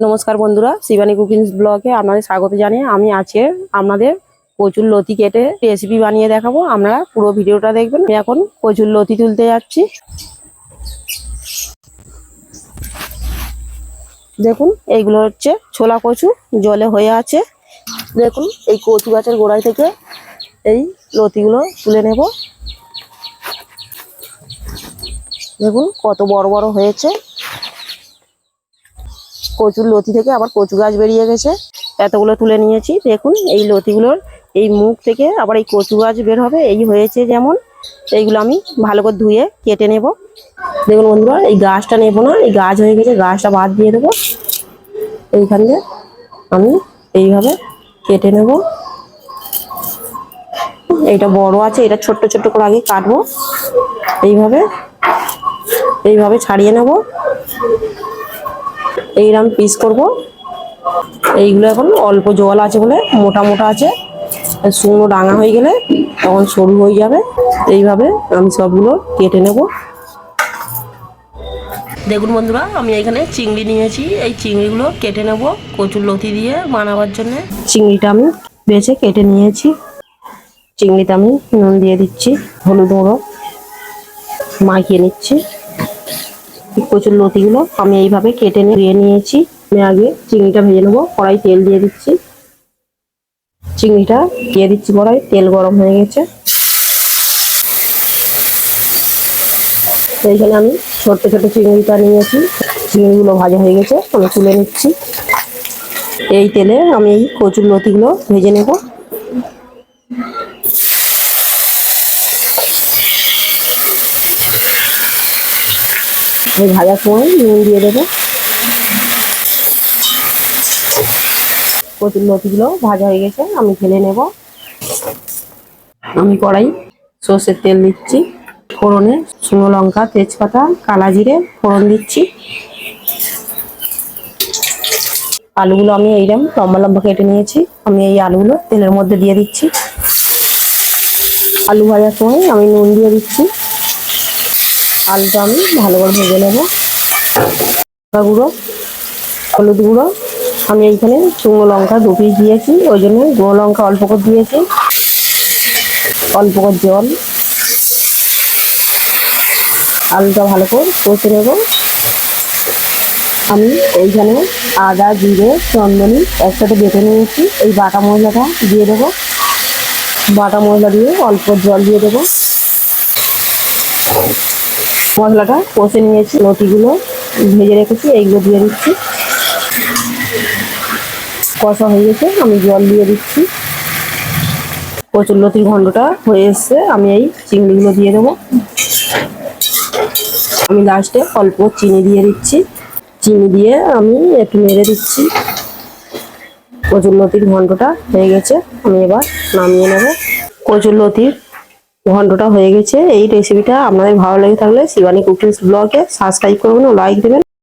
নমস্কার বন্ধুরা, শিবানী কুকিংস ব্লগে আপনাদের স্বাগত জানিয়ে আমি আজকে আপনাদের কচুর লতি কেটে রেসিপি বানিয়ে দেখাবো। আমরা পুরো ভিডিওটা দেখবেন। আমি এখন কচুর লতি তুলতে যাচ্ছি। দেখুন, এইগুলো হচ্ছে ছোলা কচু, জলে হয়ে আছে। দেখুন, এই কচু গাছের গোড়ায় থেকে এই লতিগুলো তুলে নেব। দেখুন, কত বড় বড় হয়েছে। কচুর লতি থেকে আবার কচু গাছ বেরিয়ে গেছে। এতগুলো তুলে নিয়েছি। দেখুন, এই লতিগুলোর এই মুখ থেকে আবার এই কচু গাছ বের হবে। এই হয়েছে যেমন, এইগুলো আমি ভালো করে ধুয়ে কেটে নেব। দেখুন বন্ধুরা, এই গাছটা নেব না। এই গাছ হয়ে গেছে, গাছটা বাদ দিয়ে দেবো। এইখান দিয়ে আমি এইভাবে কেটে নেব। এইটা বড় আছে, এটা ছোট্ট ছোট্ট করে আগে কাটবো। এইভাবে এইভাবে ছাড়িয়ে নেব। এইরকম পিস করব। এইগুলো এখন অল্প জল আছে বলে মোটা মোটা আছে। শুকনো ডাঙা হয়ে গেলে তখন সরু হয়ে যাবে। এইভাবে আমি সবগুলো কেটে নেব। দেখুন বন্ধুরা আমি এখানে চিংড়ি নিয়েছি। এই চিংড়িগুলো কেটে নেব কচুর লতি দিয়ে বানাবার জন্য। চিংড়িটা আমি বেছে কেটে নিয়েছি। চিংড়িতে আমি নুন দিয়ে দিচ্ছি হলুদ গুঁড়ো মাখিয়ে নিচ্ছি। কচুর লতিগুলো আমি এইভাবে কেটে নিয়ে নিয়েছি। আমি আগে চিংড়িটা ভেজে নেব, কড়াই তেল দিয়ে দিচ্ছি। চিংড়িটা দিয়ে দিচ্ছি কড়াই, তেল গরম হয়ে গেছে। এইখানে আমি ছোট্ট ছোট চিংড়িটা নিয়েছি। চিংড়িগুলো ভাজা হয়ে গেছে, আমি তুলে নিচ্ছি। এই তেলে আমি এই কচুর লতিগুলো ভেজে নেব। এই ভাজার সময় নুন দিয়ে দেবো। কচুর লতিগুলো ভাজা হয়ে গেছে, আমি ঢেলে নেব। আমি কড়াই সর্ষের তেল দিচ্ছি, ফোড়নে শুকনো লঙ্কা, তেজপাতা, কালা জিরে ফোড়ন দিচ্ছি। আলুগুলো আমি এইরকম লম্বা লম্বা কেটে নিয়েছি, আমি এই আলুগুলো তেলের মধ্যে দিয়ে দিচ্ছি। আলু ভাজার সময় আমি নুন দিয়ে দিচ্ছি। আলুটা আমি ভালো করে ভেজে নেব। গুঁড়ো, হলুদ গুঁড়ো। আমি এইখানে শুকনো লঙ্কা পিস দিয়েছি, ওই জন্য গুঁড়ো লঙ্কা অল্প করে দিয়েছি। অল্প করে জল। আলুটা ভালো করে কষে নেব। আমি এইখানে আদা, জিরে, চন্দনি একসাথে বেটে নিয়েছি। এই বাটা মশলাটা দিয়ে দেবো। বাটা মশলা দিয়ে অল্প জল দিয়ে দেবো। মশলাটা কষে নিয়েছি লতিগুলো, ভেজে রেখেছি, এইগুলো দিয়ে দিচ্ছি। কষা হয়ে গেছে, আমি জল দিয়ে দিচ্ছি। কচুর লতির ঘন্টটা হয়ে এসছে, আমি এই চিংড়িগুলো দিয়ে দেবো। আমি লাস্টে অল্প চিনি দিয়ে দিচ্ছি। চিনি দিয়ে আমি একটু নেড়ে দিচ্ছি। কচুর লতির ঘন্টটা হয়ে গেছে, আমি এবার নামিয়ে নেব। কচুর লতির ঘন্টটা হয়ে গেছে। এই রেসিপিটা আপনাদের ভালো লেগে থাকলে শিবানী কুকিংস ব্লগে সাবস্ক্রাইব করবেন ও লাইক দেবেন।